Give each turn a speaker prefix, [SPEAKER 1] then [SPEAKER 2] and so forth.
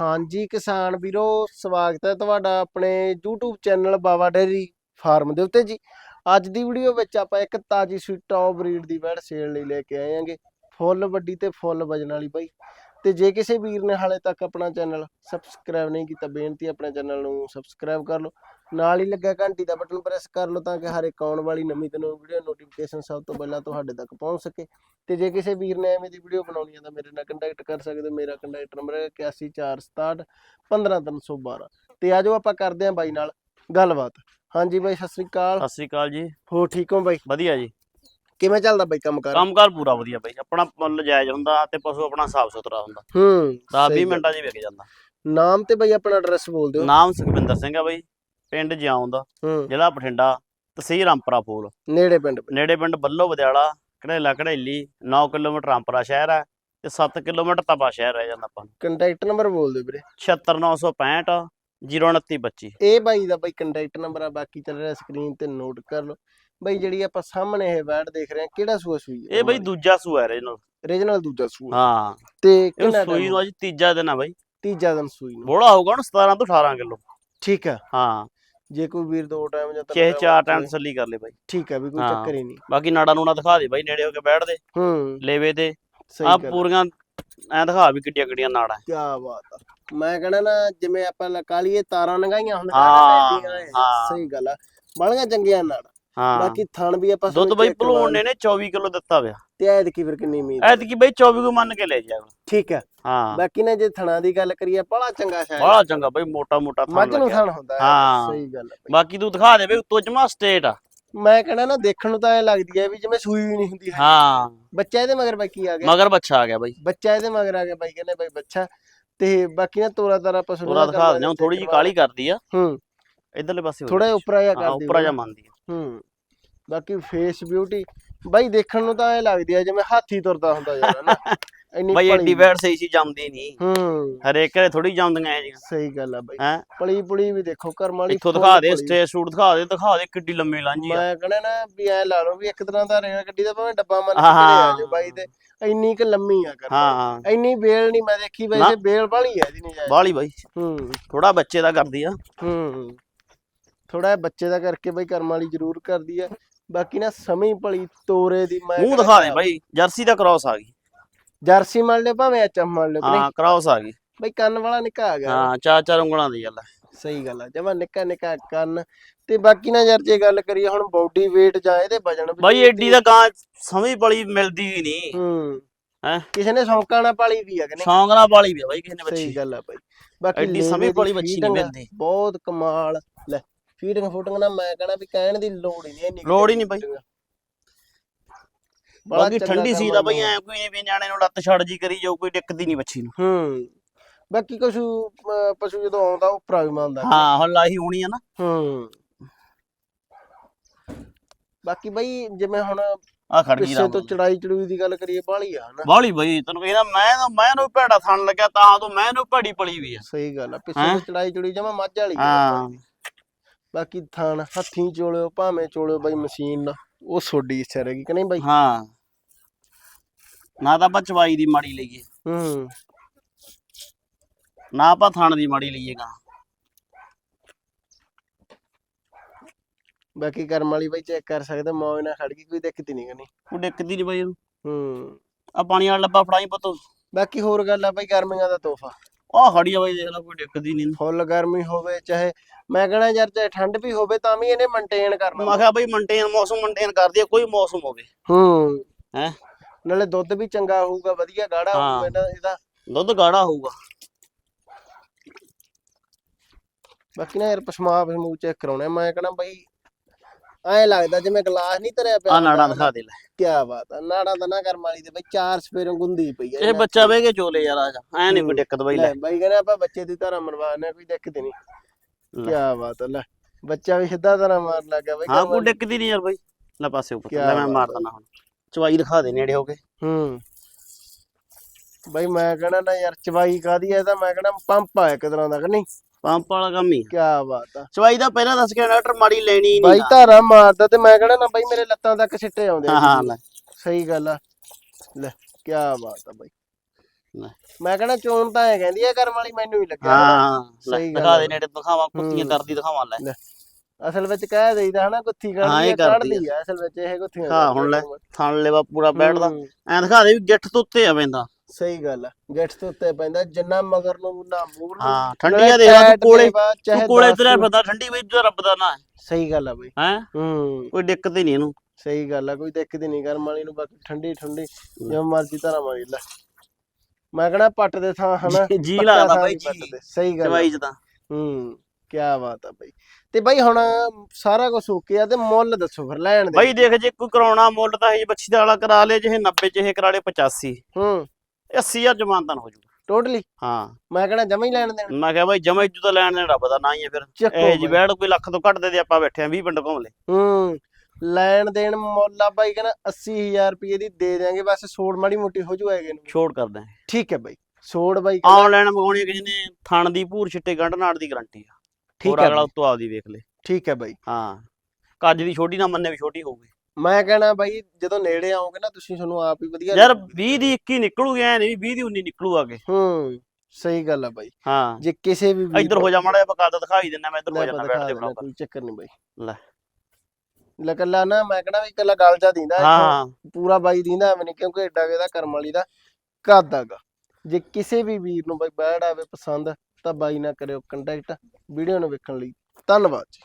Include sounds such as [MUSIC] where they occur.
[SPEAKER 1] ਹਾਂਜੀ, ਕਿਸਾਨ ਵੀਰੋ, ਸਵਾਗਤ ਹੈ ਤੁਹਾਡਾ ਆਪਣੇ YouTube channel Bawa dairy farm ਦੇ ਉੱਤੇ ਜੀ। ਅੱਜ ਦੀ ਵੀਡੀਓ ਵਿੱਚ ਆਪਾਂ ਇੱਕ ਤਾਜੀ ਸੂਈ ਟੌਪ ਬਰੀਡ ਦੀ ਵੈੜ ਸੇਲ ਲਈ ਲੈ ਕੇ ਆਏ ਆਂਗੇ ਫੁੱਲ ਵੱਡੀ ਤੇ ਫੁੱਲ ਵਜਨ ਵਾਲੀ ਬਾਈ। ਤੇ ਜੇ ਕਿਸੇ ਵੀਰ ਨੇ ਹਾਲੇ ਤੱਕ ਆਪਣਾ ਚੈਨਲ ਸਬਸਕ੍ਰਾਈਬ ਨਹੀਂ ਕੀਤਾ ਬੇਨਤੀ ਆਪਣੇ ਚੈਨਲ ਨੂੰ ਸਬਸਕ੍ਰਾਈਬ ਕਰ ਲਓ। ਨਾਲ ਹੀ ਲੱਗਾ ਘੰਟੀ ਦਾ ਬਟਨ ਪ੍ਰੈਸ ਕਰ ਲਓ ਤਾਂ ਕਿ ਹਰ ਇੱਕ ਆਉਣ ਵਾਲੀ ਨਵੀਂ ਤੋਂ ਨਵੀਂ ਵੀਡੀਓ ਨੋਟੀਫਿਕੇਸ਼ਨ ਸਭ ਤੋਂ ਪਹਿਲਾਂ ਤੁਹਾਡੇ ਤੱਕ ਪਹੁੰਚ ਸਕੇ। ਤੇ ਜੇ ਕਿਸੇ ਵੀਰ ਨੇ ਐਵੇਂ ਦੀ ਵੀਡੀਓ ਬਣਾਉਣੀ ਹੈ ਤਾਂ ਮੇਰੇ ਨਾਲ ਕੰਟੈਕਟ ਕਰ ਸਕਦੇ ਹੋ। ਮੇਰਾ ਕੰਟੈਕਟ ਨੰਬਰ ਹੈ 8147 15312 ਤੇ ਆਜੋ ਆਪਾਂ ਕਰਦੇ ਹਾਂ ਬਾਈ ਨਾਲ ਗੱਲਬਾਤ। ਹਾਂਜੀ ਬਾਈ ਸਤਿ ਸ੍ਰੀ ਅਕਾਲ।
[SPEAKER 2] ਸਤਿ ਸ੍ਰੀ ਅਕਾਲ ਜੀ।
[SPEAKER 1] ਹੋ ਠੀਕ ਹੋ ਬਾਈ?
[SPEAKER 2] ਵਧੀਆ ਜੀ।
[SPEAKER 1] ਕਿਵੇਂ ਚੱਲਦਾ ਬਾਈ ਕੰਮ ਕਰ?
[SPEAKER 2] ਕੰਮਕਾਰ ਪੂਰਾ ਵਧੀਆ ਬਾਈ ਆਪਣਾ ਮੁੱਲ ਜਾਇਜ਼ ਹੁੰਦਾ ਤੇ ਪਸ਼ੂ ਆਪਣਾ ਸਾਫ਼ ਸੁਥਰਾ ਹੁੰਦਾ।
[SPEAKER 1] ਹੂੰ
[SPEAKER 2] 10
[SPEAKER 1] ਸਹੀ
[SPEAKER 2] 20 ਮਿੰਟਾਂ 'ਚ ਹੀ ਵਿਕ ਜਾਂਦਾ।
[SPEAKER 1] ਨਾਮ ਤੇ ਬਾਈ ਆਪਣਾ ਐਡਰੈਸ ਬੋਲ ਦਿਓ।
[SPEAKER 2] ਨਾਮ ਸੁਖਵਿੰਦਰ ਸਿੰਘ ਆ ਬਾਈ ਪਿੰਡ ਜਿਉਂਦ
[SPEAKER 1] ਹੂੰ।
[SPEAKER 2] ਜ਼ਿਲ੍ਹਾ ਬਠਿੰਡਾ ਤਹਿਸੀਲ ਰਾਮਪੁਰਾ ਫੂਲ।
[SPEAKER 1] ਨੇੜੇ ਪਿੰਡ।
[SPEAKER 2] ਨੇੜੇ ਪਿੰਡ ਬੱਲੋ ਬਦਿਆਲਾ ਘੜੇਲਾ ਘੜੇਲੀ 9 ਕਿਲੋਮੀਟਰ ਰਾਮਪੁਰਾ ਸ਼ਹਿਰ ਹੈ ਤੇ 7 ਕਿਲੋਮੀਟਰ ਤਪਾ ਸ਼ਹਿਰ ਰਹਿ ਜਾਂਦਾ ਆਪਾਂ
[SPEAKER 1] ਕੰਟੈਕਟ ਨੰਬਰ ਬੋਲ ਦਿਓ ਵੀਰੇ।
[SPEAKER 2] 76965 02925
[SPEAKER 1] ਇਹ ਬਾਈ ਦਾ ਬਾਈ ਕੰਟੈਕਟ ਨੰਬਰ ਆ ਬਾਕੀ ਚੱਲ ਰਿਹਾ ਸਕਰੀਨ ਤੇ ਨੋਟ ਕਰ ਲਓ। ਬਾਈ ਜਿਹੜੀ ਆਪਾਂ ਸਾਹਮਣੇ ਇਹ ਵੈਡ ਦੇਖ ਰਹੇ ਹਾਂ ਕਿਹੜਾ ਸੂਆ ਸੂਈ
[SPEAKER 2] ਇਹ ਬਾਈ ਦੂਜਾ ਸੂਆ ਹੈ ਇਹਨੂੰ
[SPEAKER 1] ਰੀਜਨਲ ਦੂਜਾ ਸੂਆ।
[SPEAKER 2] ਹਾਂ।
[SPEAKER 1] ਤੇ ਕਿੰਨਾ
[SPEAKER 2] ਸੂਈ? ਨੂੰ ਅੱਜ ਤੀਜਾ ਦਿਨ ਆ ਬਾਈ।
[SPEAKER 1] ਤੀਜਾ ਦਿਨ ਸੂਈ ਨੂੰ।
[SPEAKER 2] ਬੋੜਾ ਹੋਊਗਾ ਹੁਣ 17 ਤੋਂ 18 ਕਿਲੋ।
[SPEAKER 1] ਠੀਕ ਆ।
[SPEAKER 2] ਹਾਂ।
[SPEAKER 1] ਜੇ ਕੋਈ ਵੀਰ ਦੋ ਟਾਈਮ ਜਾਂ time
[SPEAKER 2] ਚਾਰ ਟਾਈਮ ਤਸੱਲੀ ਕਰ ਲੈ ਬਾਈ।
[SPEAKER 1] ਠੀਕ ਆ ਵੀ ਕੋਈ
[SPEAKER 2] ਹਾਂ।
[SPEAKER 1] ਚੱਕਰ ਹੀ ਨਹੀਂ।
[SPEAKER 2] ਬਾਕੀ ਨਾੜਾ ਨੂੜਾ ਦਿਖਾ ਦੇ ਬਾਈ ਨੇੜੇ ਹੋ ਕੇ ਬੈਠਦੇ
[SPEAKER 1] ਹੂੰ।
[SPEAKER 2] ਲੇਵੇ ਤੇ।
[SPEAKER 1] ਸਹੀ
[SPEAKER 2] ਆ। ਪੂਰੀਆਂ ਐ ਦਿਖਾ ਵੀ ਕਿੱਡੀਆਂ ਕਿੱਡੀਆਂ ਨਾੜਾਂ
[SPEAKER 1] ਕੀ ਬਾਤ ਆ। ਮੈਂ ਕਹਣਾ ਨਾ ਜਿਵੇਂ ਆਪਾਂ ਲਕਾਲੀਏ ਤਾਰਾਂ ਨਗਾਈਆਂ ਹੁੰਦੀਆਂ
[SPEAKER 2] ਹਾਂ, ਹਾਂ।
[SPEAKER 1] ਸਹੀ ਗੱਲ ਆ। ਬੜੀਆਂ ਚੰਗੀਆਂ ਨਾਲ
[SPEAKER 2] ਹਾਂ।
[SPEAKER 1] ਬਾਕੀ ਥਣ ਵੀ ਆਪਾਂ
[SPEAKER 2] ਦੁੱਧ ਬਾਈ ਭਲੂਣ ਨੇ ਨੇ 24 ਕਿਲੋ ਦਿੱਤਾ ਪਿਆ
[SPEAKER 1] ਤੇ ਐਦ ਕੀ ਫਿਰ ਕਿੰਨੀ ਉਮੀਦ
[SPEAKER 2] ਐਤਕੀ ਬਾਈ 24 ਕੋ ਮੰਨ ਕੇ ਲੈ ਜਾ
[SPEAKER 1] ਠੀਕ ਆ।
[SPEAKER 2] ਹਾਂ।
[SPEAKER 1] ਬਾਕੀ ਨਾ ਜੇ ਥਣਾ ਦੀ ਗੱਲ ਕਰੀਏ ਬੜਾ ਚੰਗਾ ਸ਼ਾਇਦ
[SPEAKER 2] ਬੜਾ ਚੰਗਾ ਬਾਈ ਮੋਟਾ ਮੋਟਾ ਥਣ
[SPEAKER 1] ਮੱਝ ਨੂੰ ਥਣ ਹੁੰਦਾ ਹੈ,
[SPEAKER 2] ਹਾਂ।
[SPEAKER 1] ਸਹੀ ਗੱਲ ਆ।
[SPEAKER 2] ਬਾਕੀ ਤੂੰ ਦਿਖਾ ਦੇ ਬਈ ਉੱਤੋਂ ਜਮਾ ਸਟੇਟ ਆ।
[SPEAKER 1] ਮੈਂ ਕਹਣਾ ਨਾ ਦੇਖਣ ਨੂੰ ਤਾਂ ਐ ਲੱਗਦੀ ਹੈ ਵੀ ਜਿਵੇਂ ਸੂਈ ਵੀ ਨਹੀਂ ਹੁੰਦੀ ਹੈ
[SPEAKER 2] ਹਾਂ।
[SPEAKER 1] ਬੱਚਾ ਇਹਦੇ ਮਗਰ ਬਾਈ ਕੀ ਆ ਗਿਆ?
[SPEAKER 2] ਮਗਰ ਬੱਚਾ ਆ ਗਿਆ ਬਾਈ।
[SPEAKER 1] ਬੱਚਾ ਇਹਦੇ ਮਗਰ ਆ ਗਿਆ ਬਾਈ ਕਹਿੰਦੇ ਬਾਈ ਬੱਚਾ। ਤੇ ਬਾਕੀ ਨਾ ਤੋਰਾ ਤਾਰਾ ਪਸ਼ੂ
[SPEAKER 2] ਪੂਰਾ ਦਿਖਾ ਦਿੰਦੇ ਥੋੜੀ ਜੀ ਕਾਲੀ ਕਰਦੀ ਆ।
[SPEAKER 1] ਹੂੰ।
[SPEAKER 2] ਇਧਰਲੇ ਪਾਸੇ ਹੋ
[SPEAKER 1] ਥੋੜਾ। ਉੱਪਰਾ
[SPEAKER 2] ਹਾਂ,
[SPEAKER 1] ਕਰਦੀ
[SPEAKER 2] ਉੱਪਰਾ ਜਾ ਮੰਨਦੀ ਆ।
[SPEAKER 1] ਹੂੰ। ਬਾਕੀ ਫੇਸ ਬਿਊਟੀ ਬਾਈ ਦੇਖਣ ਨੂੰ ਤਾਂ ਐ ਲੱਗਦੀ ਹੈ ਜਿਵੇਂ ਹਾਥੀ ਤੁਰਦਾ ਹੁੰਦਾ ਯਾਰ ਹਨਾ [LAUGHS] ਇੰਨੀ
[SPEAKER 2] ਬਾਈ ਐਡੀ ਵੈੜ ਸਹੀ ਸੀ ਜੰਮਦੀ ਨਹੀਂ
[SPEAKER 1] ਹੂੰ।
[SPEAKER 2] ਹਰੇਕ ਘਰੇ ਥੋੜੀ ਜੰਮਦੀਆਂ ਐ ਜੀ
[SPEAKER 1] ਸਹੀ ਗੱਲ ਆ ਬਾਈ। ਪਲੀ ਪੁਲੀ ਵੀ ਦੇਖੋ ਕਰਮ ਵਾਲੀ
[SPEAKER 2] ਇੱਥੋਂ ਦਿਖਾ ਦੇ
[SPEAKER 1] ਪਲੀ।
[SPEAKER 2] ਸਟੇ ਦਿਖਾ ਦੇ ਦਿਖਾ ਦੇ ਕਿੱਡੀ ਲੰਮੀ ਲਾਂਜੀ ਆ।
[SPEAKER 1] ਮੈਂ ਕਹਣਾ ਨਾ ਵੀ ਐ ਲਾ ਲਓ ਵੀ ਇੱਕ ਤਰ੍ਹਾਂ ਦਾ ਰੇਲ ਗੱਡੀ ਦਾ ਭਾਵੇਂ ਡੱਬਾ ਮੰਨ ਕੇ ਆ। ਜਾਓ ਬਾਈ ਤੇ ਇੰਨੀ ਕ ਲੰਮੀ ਆ ਕਰ
[SPEAKER 2] ਹਾਂ
[SPEAKER 1] ਇੰਨੀ ਬੇਲ ਨਹੀਂ ਮੈਂ ਦੇਖੀ ਵੈਸੇ ਬੇਲ ਵਾਲੀ ਆ ਜੀ ਨਹੀਂ
[SPEAKER 2] ਬਾਲੀ ਬਾਈ।
[SPEAKER 1] ਹੂੰ।
[SPEAKER 2] ਥੋੜਾ ਬੱਚੇ ਦਾ ਕਰਦੀ ਆ।
[SPEAKER 1] ਹੂੰ। ਥੋੜਾ ਬੱਚੇ ਦਾ ਕਰਕੇ ਬਈ ਕਰਮ ਵਾਲੀ ਜ਼ਰੂਰ ਕਰਦੀ ਹੈ ਬਾਕੀ ਨਾ ਸਮੀ ਭਲੀ ਤੋਰੇ ਦੀ ਮੈਂ
[SPEAKER 2] ਮੂੰਹ ਦਿਖਾ ਦੇ ਬਾਈ ਜਰਸੀ ਦਾ ਕ੍ਰਾਸ ਆ ਗਈ।
[SPEAKER 1] ਜਰਸੀ ਮੰਨ ਲਿਓ ਭਾਵੇਂ ਐਚਐਮ ਮੰਨ ਨਹੀਂ
[SPEAKER 2] ਹਾਂ ਕ੍ਰਾਸ ਆ ਗਈ।
[SPEAKER 1] ਬਈ ਕੰਨ ਵਾਲਾ ਨਿੱਕਾ ਆ ਗਿਆ।
[SPEAKER 2] ਹਾਂ ਚਾਰ ਚਾਰ ਉਂਗਲਾਂ ਦੀ ਗੱਲ ਆ।
[SPEAKER 1] ਸਹੀ ਗੱਲ ਆ ਜਮਾ ਨਿੱਕਾ ਨਿੱਕਾ ਕੰਨ। ਤੇ ਬਾਕੀ ਨਾ ਯਾਰ ਜੇ ਗੱਲ ਕਰੀਏ ਹੁਣ ਬਾਡੀ weight ਜਾਂ ਇਹਦੇ ਵਜਨ ਵੀ
[SPEAKER 2] ਬਾਈ ਐਡੀ ਦਾ ਗਾਂ ਸਮਝ ਬੜੀ ਮਿਲਦੀ ਹੀ ਨਹੀਂ।
[SPEAKER 1] ਹੂੰ।
[SPEAKER 2] ਹੈਂ?
[SPEAKER 1] ਕਿਸੇ ਨੇ ਸੌਂਕਾਂ ਨਾਲ ਪਾਲੀ ਵੀ ਆ ਕਿ ਨਹੀਂ?
[SPEAKER 2] ਸ਼ੌਂਕ ਨਾਲ ਵਾਲੀ ਵੀ ਆ ਬਾਈ ਕਿਸੇ ਨੇ
[SPEAKER 1] ਸਹੀ
[SPEAKER 2] ਬੱਚੀ
[SPEAKER 1] ਗੱਲ ਆ ਬਾਈ। ਬਾਕੀ
[SPEAKER 2] ਐਡੀ
[SPEAKER 1] ਲੇਵੇ
[SPEAKER 2] ਸਮੀ
[SPEAKER 1] ਦੀ
[SPEAKER 2] ਭਲੀ ਬੱਚੀ ਨਹੀਂ ਮਿਲਦੀ।
[SPEAKER 1] ਬਹੁਤ ਕਮਾਲ ਲੈ ਫੀਡਿੰਗ ਫੂਟਿੰਗ ਨਾ ਮੈਂ ਕਹਣਾ ਵੀ ਕਹਿਣ ਦੀ ਲੋੜ ਹੀ ਨਹੀਂ ਇੰਨੀ
[SPEAKER 2] ਲੋੜ ਹੀ ਨਹੀਂ ਬਾਈ। ਬਾਕੀ ਠੰਡੀ ਸੀ ਦਾ ਬਈ ਐ ਕੋਈ ਵੀ ਨਿਆਣੇ ਨੂੰ ਲੱਤ ਛੱਡ ਜੀ ਕਰੀ ਜਾਊ ਕੋਈ ਦਿੱਕਦੀ ਨਹੀਂ ਬੱਚੀ ਨੂੰ।
[SPEAKER 1] ਹੂੰ ਬਾਕੀ ਅਹ ਪਸ਼ੂ ਜਦੋਂ ਆਉਂਦਾ ਉਪਰਾ ਵੀ ਮੰਨਦਾ
[SPEAKER 2] ਹਾਂ ਹੁਣ ਲਾਹੀ ਹੋਣੀ ਆ ਨਾ।
[SPEAKER 1] ਹੂੰ। ਬਾਕੀ ਬਈ ਜਿਵੇਂ ਹੁਣ
[SPEAKER 2] ਆ ਖੜ ਗਈ ਰਾਮ
[SPEAKER 1] ਤੋਂ ਚੜਾਈ ਚੜੂਈ ਦੀ ਗੱਲ ਕਰੀਏ ਬਾਹਲੀ ਆ ਹਨਾ।
[SPEAKER 2] ਬਾਲੀ ਬਈ ਤੈਨੂੰ ਕਹਿੰਦਾ ਮੈਂ ਤਾਂ ਮੈਂ ਨੂੰ ਭੈੜਾ ਥਣ ਲੱਗਿਆ ਤਾਂ ਤੋਂ ਮੈਂ ਨੂੰ ਭੈੜੀ ਪਲੀ ਵੀ ਆ।
[SPEAKER 1] ਸਹੀ ਗੱਲ ਆ ਪਿੱਛੇ ਚੜਾਈ ਚੜੂਈ ਜਮਾ ਮੱਝ ਵਾਲੀ।
[SPEAKER 2] ਹਾਂ।
[SPEAKER 1] ਬਾਕੀ ਥਾਣ ਹੱਥੀਂ ਚੋਲਿਓ ਭਾਵੇਂ ਚੋਲਿਓ ਬਈ ਮਸ਼ੀਨ ਨਾਲ ਉਹ ਸੋਡੀ ਇੱਛਾ ਰਹੇਗੀ ਕਿ ਨਹੀਂ ਬਾਈ?
[SPEAKER 2] ਹਾਂ। ਨਾ ਤਾਂ ਆਪਾਂ ਚਵਾਈ ਦੀ ਮਾੜੀ ਲਈਏ।
[SPEAKER 1] ਹੂੰ।
[SPEAKER 2] ਨਾ ਆਪਾਂ ਥਣ ਦੀ ਮਾੜੀ ਲਈਏਗਾ
[SPEAKER 1] ਬਾਕੀ ਕਰਮ ਵਾਲੀ ਬਈ ਚੈੱਕ ਕਰ ਸਕਦੇ ਮੌਜ ਨਾਲ ਖੜ ਗਈ ਕੋਈ ਦਿੱਕਤ ਹੀ ਨਹੀਂ ਕਰਨੀ।
[SPEAKER 2] ਕੋਈ ਦਿੱਕਦੀ ਨਹੀਂ ਬਈ ਇਹਨੂੰ
[SPEAKER 1] ਹੂੰ।
[SPEAKER 2] ਆ ਪਾਣੀ ਵਾਲਾ ਡੱਬਾ ਫੜਾਈ ਪਤੋ।
[SPEAKER 1] ਬਾਕੀ ਹੋਰ ਗੱਲ ਆ ਬਈ ਗਰਮੀਆਂ ਦਾ ਤੋਹਫਾ।
[SPEAKER 2] ਆ ਖੜੀ ਆ ਬਈ ਦੇਖ ਲੈ ਕੋਈ ਦਿੱਕਦੀ ਨਹੀਂ
[SPEAKER 1] ਫੁੱਲ ਗਰਮੀ ਹੋਵੇ ਚਾਹੇ ਮੈਂ ਕਹਣਾ ਯਾਰ ਚਾਹੇ ਠੰਡ ਵੀ ਹੋਵੇ ਤਾਂ ਵੀ ਇਹਨੇ ਮੇਨਟੇਨ ਕਰਨਾ
[SPEAKER 2] ਮੈਂ ਕਿਹਾ ਬਈ ਮੇਨਟੇਨ ਮੌਸਮ ਮੇਨਟੇਨ ਕਰਦੀ ਆ ਕੋਈ ਮੌਸਮ ਹੋਵੇ
[SPEAKER 1] ਹੂੰ
[SPEAKER 2] ਹੈਂ?
[SPEAKER 1] ਨਾਲੇ ਦੁੱਧ ਵੀ ਚੰਗਾ ਹੋਊਗਾ ਵਧੀਆ ਗਾੜਾ। ਹੋਊਗਾ ਇਹਦਾ ਇਹਦਾ
[SPEAKER 2] ਦੁੱਧ ਗਾੜਾ ਹੋਊਗਾ
[SPEAKER 1] ਬਾਕੀ ਨਾ ਯਾਰ ਪਸ਼ਮਾਪ ਸਮੂਹ ਚੈੱਕ ਕਰਾਉਣੇ। ਮੈਂ ਕਹਣਾ ਬਈ ਐ ਲੱਗਦਾ ਜਿਵੇਂ ਗਲਾਸ ਨਹੀਂ ਧਰਿਆ ਪਿਆ
[SPEAKER 2] ਆ ਨਾੜਾਂ ਦਿਖਾ ਦੇ ਲੈ।
[SPEAKER 1] ਕੀ ਬਾਤ ਆ ਨਾੜਾ ਤਾਂ ਨਾ ਕਰਮ ਵਾਲੀ ਦੇ ਬਈ ਚਾਰ ਸਪੇਰੋਂ ਗੁੰਦੀ ਪਈ ਆ
[SPEAKER 2] ਇਹ ਬੱਚਾ ਵੇ ਕੇ ਚੋਲੇ ਯਾਰ ਆ ਜਾ। ਐ ਨਹੀਂ ਕੋਈ ਦਿੱਕਤ ਬਈ ਲੈ
[SPEAKER 1] ਬਾਈ ਕਹਿੰਦਾ ਆਪਾਂ ਬੱਚੇ ਦੀ ਤਰ੍ਹਾਂ ਮਰਵਾਣੇ ਕੋਈ ਦਿੱਕਤ ਨਹੀਂ। ਕੀ ਬਾਤ ਆ ਲੈ। ਬੱਚਾ ਵੀ ਸਿੱਧਾ ਤਰ੍ਹਾਂ ਮਾਰ ਲੱਗਾ ਬਈ
[SPEAKER 2] ਹਾਂ ਕੋਈ। ਦਿੱਕਤ ਨਹੀਂ ਯਾਰ ਬਈ। ਲੈ ਪਾਸੇ ਉੱਪਰ ਲੈ ਮੈਂ ਮਾਰ। ਦਣਾ ਹੁਣ। ਚਵਾਈ ਦਿਖਾ ਦੇ ਨੇੜੇ ਹੋ ਕੇ।
[SPEAKER 1] ਹੂੰ। ਬਈ ਮੈਂ ਕਹਣਾ ਨਾ ਯਾਰ ਚਵਾਈ ਕਾਦੀ ਐ ਤਾਂ ਮੈਂ ਕਹਣਾ ਪੰਪ ਆ ਇੱਕ ਤਰ੍ਹਾਂ ਦਾ ਕਿ ਨਹੀਂ?
[SPEAKER 2] ਪੰਪ ਵਾਲਾ ਕੰਮ ਹੀ ਆ।
[SPEAKER 1] ਕੀ ਬਾਤ ਆ
[SPEAKER 2] ਚਵਾਈ ਦਾ ਪਹਿਲਾਂ ਦੱਸ ਕੇ ਡਾਕਟਰ ਮਾੜੀ ਲੈਣੀ ਹੀ
[SPEAKER 1] ਬਾਈ
[SPEAKER 2] ਨਹੀਂ
[SPEAKER 1] ਧਾਰਾ ਮਾਰਦਾ ਤੇ ਮੈਂ ਕਹਣਾ ਨਾ ਬਾਈ ਮੇਰੇ ਲੱਤਾਂ ਤੱਕ ਸਿੱਟੇ ਆਉਂਦੇ ਆ
[SPEAKER 2] ਹਾਂ। ਲੈ
[SPEAKER 1] ਸਹੀ ਗੱਲ ਆ ਲੈ ਕੀ ਬਾਤ ਆ ਬਾਈ
[SPEAKER 2] ਲੈ।
[SPEAKER 1] ਮੈਂ ਕਹਿੰਦਾ ਚੋਣ ਤਾਂ ਐ ਕਹਿੰਦੀ ਆ ਕਰਮ ਵਾਲੀ ਮੈਨੂੰ ਹੀ ਲੱਗਿਆ।
[SPEAKER 2] ਹਾਂ ਲੈ,
[SPEAKER 1] ਸਹੀ ਗੱਲ
[SPEAKER 2] ਦਿਖਾ। ਦੇ ਨੇੜੇ ਦਿਖਾਵਾਂ ਕੁੱਤੀਆਂ। ਕਰਦੀ ਦਿਖਾਵਾਂ ਲੈ
[SPEAKER 1] ਅਸਲ ਵਿੱਚ ਕਹਿ ਦੇਈਦਾ ਹਨਾ ਗੁੱਥੀ
[SPEAKER 2] ਹਾਂ,
[SPEAKER 1] ਕੱਢਦੀ
[SPEAKER 2] ਇਹ
[SPEAKER 1] ਆ
[SPEAKER 2] ਕਰਦੀ
[SPEAKER 1] ਕੱਢਦੀ ਆ ਅਸਲ ਵਿੱਚ ਇਹ ਗੁੱਥੀਆਂ
[SPEAKER 2] ਹਾਂ, ਹੁਣ ਲੈ।
[SPEAKER 1] ਕਰਦੀ।
[SPEAKER 2] ਥਣ ਲੈਵਾ ਪੂਰਾ ਬੈਠਦਾ ਐਂ ਦਿਖਾ ਦੇ ਵੀ ਗਿੱਠ ਤੋਂ ਉੱਤੇ ਆ ਪੈਂਦਾ
[SPEAKER 1] ਸਹੀ ਗੱਲ ਆ ਗਿੱਠ ਤੋਂ ਉੱਤੇ ਪੈਂਦਾ ਜਿੰਨਾ ਮਗਰ ਨੂੰ ਨਾ ਮੂਰ ਨੂੰ
[SPEAKER 2] ਹਾਂ ਠੰਡੀਆਂ ਦੇ ਤੂੰ ਕੋਲੇ ਤੂੰ ਕੋਲੇ ਤੇ ਫਿਰਦਾ ਠੰਡੀ ਵਿੱਚ ਜੋ ਰੱਬ ਦਾ ਨਾ
[SPEAKER 1] ਸਹੀ ਗੱਲ ਆ ਬਈ।
[SPEAKER 2] ਹੈ?
[SPEAKER 1] ਹੂੰ।
[SPEAKER 2] ਕੋਈ ਦਿੱਕਤ ਹੀ ਨਹੀਂ ਇਹਨੂੰ।
[SPEAKER 1] ਸਹੀ ਗੱਲ ਆ ਕੋਈ ਦਿੱਕਤ ਨਹੀਂ ਕਰਮ ਵਾਲੀ ਨੂੰ ਬਾਕੀ ਠੰਡੀ ਠੰਡੀ ਜਿਵੇਂ ਮਰਜ਼ੀ ਤਰ੍ਹਾਂ ਮਾਰੀ ਲੈ। ਮੈਂ ਕਹਣਾ ਪੱਟ ਦੇ ਥਾਂ ਹਨਾ?
[SPEAKER 2] ਜੀ- ਲੱਗਦਾ ਬਾਈ ਜੀ।
[SPEAKER 1] ਸਹੀ ਗੱਲ।
[SPEAKER 2] ਚਵਾਈ ਚ ਤਾਂ।
[SPEAKER 1] ਹੂੰ ਕੀ ਬਾਤ ਆ ਬਈ। ਤੇ ਬਈ ਹੁਣ ਸਾਰਾ ਕੁਝ ਓਕੇ ਆ ਤੇ ਮੁੱਲ ਦੱਸੋ ਫਿਰ ਲੈਣ ਦੇ।
[SPEAKER 2] ਬਾਈ ਦੇਖ ਜੇ ਕੋਈ ਕਰਾਉਣਾ ਮੁੱਲ ਤਾਂ ਇਹ ਬੱਚੀ ਦਾ ਵਾਲਾ ਕਰਾ ਲੇ ਜੇ 90 ਚ ਇਹ ਕਰਾ ਲੇ 85
[SPEAKER 1] ਹੂੰ।
[SPEAKER 2] 80000 ਜਮਾਨਤਨ ਹੋ ਜੂਗਾ
[SPEAKER 1] ਟੋਟਲੀ
[SPEAKER 2] ਹਾਂ।
[SPEAKER 1] ਮੈਂ ਕਹਣਾ ਜਮਾ ਹੀ ਲੈਣ ਦੇਣ।
[SPEAKER 2] ਮੈਂ ਕਿਹਾ ਬਾਈ ਜਮਾ ਇਜੂ ਤਾਂ ਲੈਣ ਦੇ ਰੱਬ ਦਾ ਨਾ ਹੀ ਹੈ ਫਿਰ।
[SPEAKER 1] ਚੱਕੋ
[SPEAKER 2] ਇਹ ਜੀ
[SPEAKER 1] ਬਈ।
[SPEAKER 2] ਬੈੜ ਕੋਈ ਲੱਖ ਤੋਂ ਘੱਟ ਦੇ ਦੇ ਆਪਾਂ ਬੈਠੇ ਆ 20 ਪਿੰਡ ਘੁੰਮ ਲੇ।
[SPEAKER 1] ਹੂੰ। ਲੈਣ ਦੇਣ ਮੁੱਲ ਆ ਬਾਈ ਕਹਿੰਦਾ 80000 ਰੁਪਏ ਦੀ ਦੇ ਦਿਆਂਗੇ ਬਸ ਸੋੜ ਮਾੜੀ ਮੋਟੀ ਹੋ ਜੂ ਹੈਗੇ ਨੂੰ।
[SPEAKER 2] ਛੋੜ ਕਰਦੇ
[SPEAKER 1] ਠੀਕ ਹੈ ਬਾਈ। ਸੋੜ ਬਾਈ ਕਹਿੰਦਾ-
[SPEAKER 2] ਆਨਲਾਈਨ ਮੰਗਾਉਣੀ ਹੈ ਕਿਸੇ ਨੇ ਥਣ ਦੀ ਭੂਰ ਛਿੱਟੇ ਗੰਢ ਨਾੜ ਦੀ ਗਾਰੰਟੀ ਆ।
[SPEAKER 1] ਠੀਕ
[SPEAKER 2] ਹੋਰ
[SPEAKER 1] ਹੈ
[SPEAKER 2] ਅਗਲਾ
[SPEAKER 1] ਬਾਈ,
[SPEAKER 2] ਉਤੋਂ ਆਪਦੀ ਵੇਖ ਲੇ।
[SPEAKER 1] ਠੀਕ ਹੈ ਬਾਈ।
[SPEAKER 2] ਹਾਂ। ਕੱਜ ਦੀ ਛੋਟੀ ਨਾ ਮੰਨੇ ਵੀ ਛੋਟੀ ਹੋਊਗੀ।
[SPEAKER 1] ਮੈਂ ਕਹਿਣਾ ਬਾਈ ਜਦੋਂ ਨੇੜੇ ਆਓਗੇ ਨਾ ਤੁਸੀਂ ਤੁਹਾਨੂੰ ਆਪ ਹੀ ਵਧੀਆ
[SPEAKER 2] ਯਾਰ 20 ਦੀ 21 ਨਿਕਲੂਗੀ ਐ ਨਹੀਂ 20 ਦੀ 19 ਨਿਕਲੂ ਆਗੇ
[SPEAKER 1] ਹੂੰ ਸਹੀ ਗੱਲ ਆ ਬਾਈ।
[SPEAKER 2] ਹਾਂ।
[SPEAKER 1] ਜੇ ਕਿਸੇ ਵੀ
[SPEAKER 2] ਇੱਧਰ ਹੋ ਜਾ ਮਾੜਾ ਜਿਹਾ ਬਕਾਇਦਾ ਦਿਖਾਈ ਦਿੰਦਾ ਮੈਂ ਇੱਧਰ ਹੋ
[SPEAKER 1] ਪਤਾ
[SPEAKER 2] ਬੈਠ ਦੇ ਬਰਾਬਰ
[SPEAKER 1] ਕੋਈ ਚੱਕਰ ਨਹੀਂ ਬਾਈ।
[SPEAKER 2] ਲੈ।
[SPEAKER 1] ਲੈ ਕੱਲਾ ਨਾ ਮੈਂ ਕਹਿਣਾ ਵੀ ਕੱਲਾ ਗੱਲ ਜਾ ਦਿੰਦਾ
[SPEAKER 2] ਹਾਂ।
[SPEAKER 1] ਪੂਰਾ ਬਾਈ ਦਿੰਦਾ ਐਵੇਂ ਨਹੀਂ ਕਿਉਂਕਿ ਏਡਾ ਇਹਦਾ ਕਰਮ ਵਾਲੀ ਦਾ ਕੱਦ ਹੈਗਾ। ਜੇ ਕਿਸੇ ਵੀ ਵੀਰ ਨੂੰ ਬਾਈ ਬੈੜ ਆਵੇ ਪਸੰਦ ਤਾਂ ਬਾਈ ਨਾਲ ਕਰਿਓ ਕੰਟੈਕਟ ਵੀਡੀਓ ਨੂੰ ਵੇਖਣ ਲਈ ਧੰਨਵਾਦ ਜੀ।